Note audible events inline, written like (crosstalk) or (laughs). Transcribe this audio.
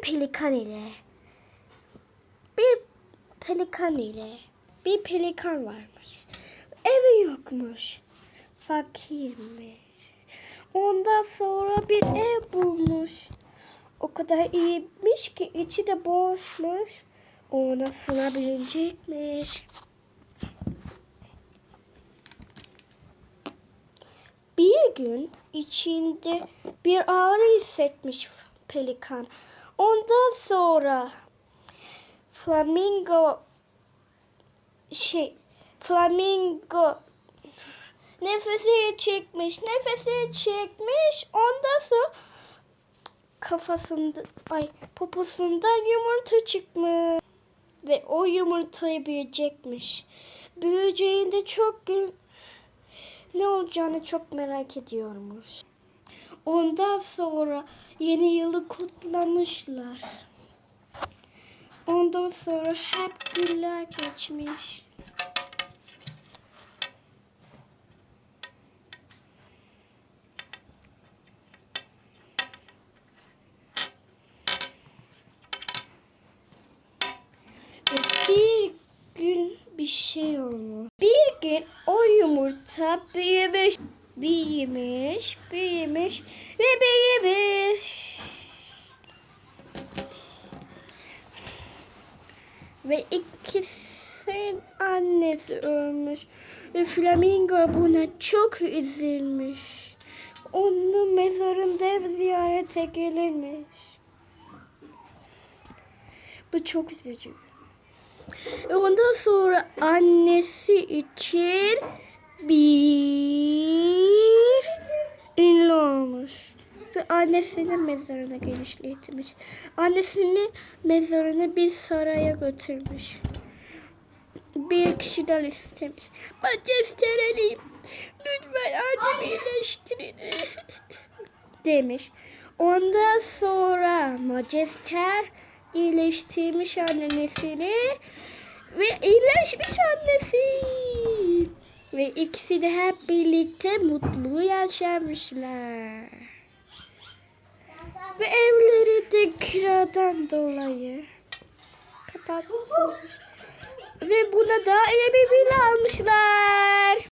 pelikan ile bir pelikan ile bir pelikan varmış. Evi yokmuş. Fakirmiş. Ondan sonra bir ev bulmuş. O kadar iyiymiş ki içi de boşmuş. Ona sığabilecekmiş. Bir gün içinde bir ağrı hissetmiş pelikan. Ondan sonra flamingo şey flamingo nefesi çekmiş nefesi çekmiş. Ondan sonra kafasında ay poposundan yumurta çıkmış ve o yumurtayı büyüyecekmiş. Büyüyeceğinde çok gün ne olacağını çok merak ediyormuş ondan sonra yeni yılı kutlamışlar. Ondan sonra hep günler geçmiş. Bir gün bir şey olmuş. Bir gün o yumurta büyümüş, büyümüş, büyümüş ve büyümüş. Ve ikisinin annesi ölmüş. Ve flamingo buna çok üzülmüş. Onun mezarında ziyarete gelirmiş. Bu çok üzücü. Ondan sonra annesi için bir olmuş. Ve annesinin mezarına genişletmiş. Annesinin mezarını bir saraya götürmüş. Bir kişiden istemiş. Majesterelim. Lütfen annemi iyileştirin. (laughs) demiş. Ondan sonra Majester iyileştirmiş annesini ve iyileşmiş annesi. Ve ikisi de hep birlikte mutlu yaşamışlar. Ve evleri de kiradan dolayı kapatılmış. Ve buna da bir villa almışlar.